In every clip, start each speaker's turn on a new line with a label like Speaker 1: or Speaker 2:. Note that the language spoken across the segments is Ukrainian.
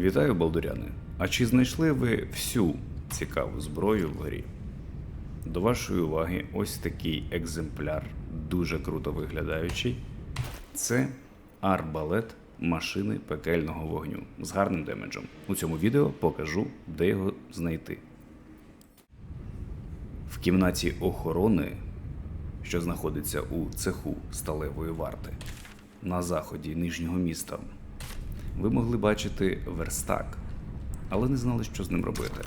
Speaker 1: Вітаю, балдуряни! А чи знайшли ви всю цікаву зброю в грі? До вашої уваги ось такий екземпляр, дуже круто виглядаючий. Це арбалет машини пекельного вогню з гарним демеджем. У цьому відео покажу, де його знайти. В кімнаті охорони, що знаходиться у цеху сталевої варти на заході нижнього міста, ви могли бачити верстак, але не знали, що з ним робити.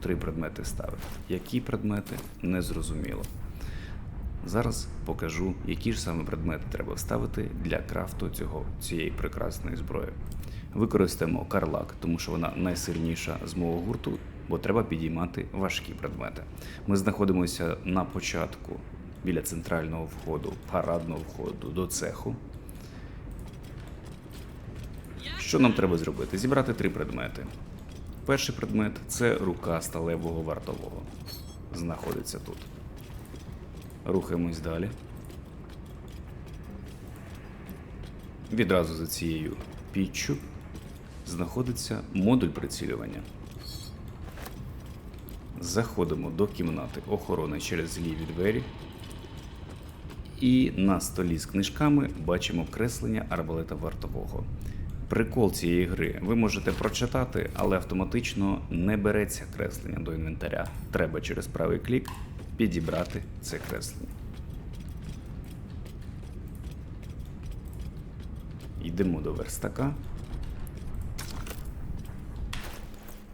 Speaker 1: Три предмети ставити. Які предмети не зрозуміло. Зараз покажу, які ж саме предмети треба вставити для крафту цього, цієї прекрасної зброї. Використаємо карлак, тому що вона найсильніша з мого гурту, бо треба підіймати важкі предмети. Ми знаходимося на початку біля центрального входу, парадного входу до цеху. Що нам треба зробити? Зібрати три предмети. Перший предмет це рука сталевого вартового. Знаходиться тут. Рухаємось далі. Відразу за цією піччю знаходиться модуль прицілювання. Заходимо до кімнати охорони через ліві двері. І на столі з книжками бачимо креслення арбалета вартового. Прикол цієї гри ви можете прочитати, але автоматично не береться креслення до інвентаря. Треба через правий клік підібрати це креслення. Йдемо до верстака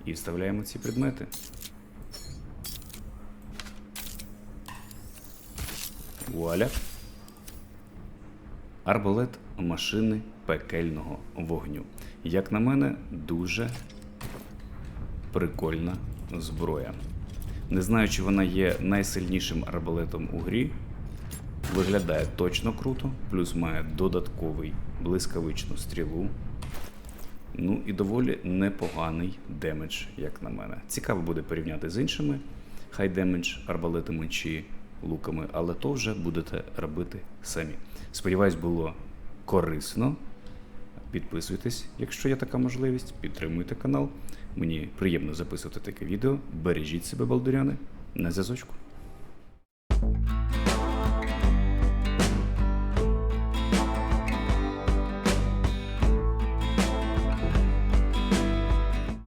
Speaker 1: і вставляємо ці предмети. Вуаля. Арбалет машини пекельного вогню. Як на мене, дуже прикольна зброя. Не знаю, чи вона є найсильнішим арбалетом у грі. Виглядає точно круто, плюс має додатковий блискавичну стрілу. Ну і доволі непоганий демедж, як на мене. Цікаво буде порівняти з іншими хай демедж арбалетами чи луками, але то вже будете робити самі. Сподіваюсь, було корисно. Підписуйтесь, якщо є така можливість, підтримуйте канал. Мені приємно записувати таке відео. Бережіть себе, балдуряни. На зв'язочку.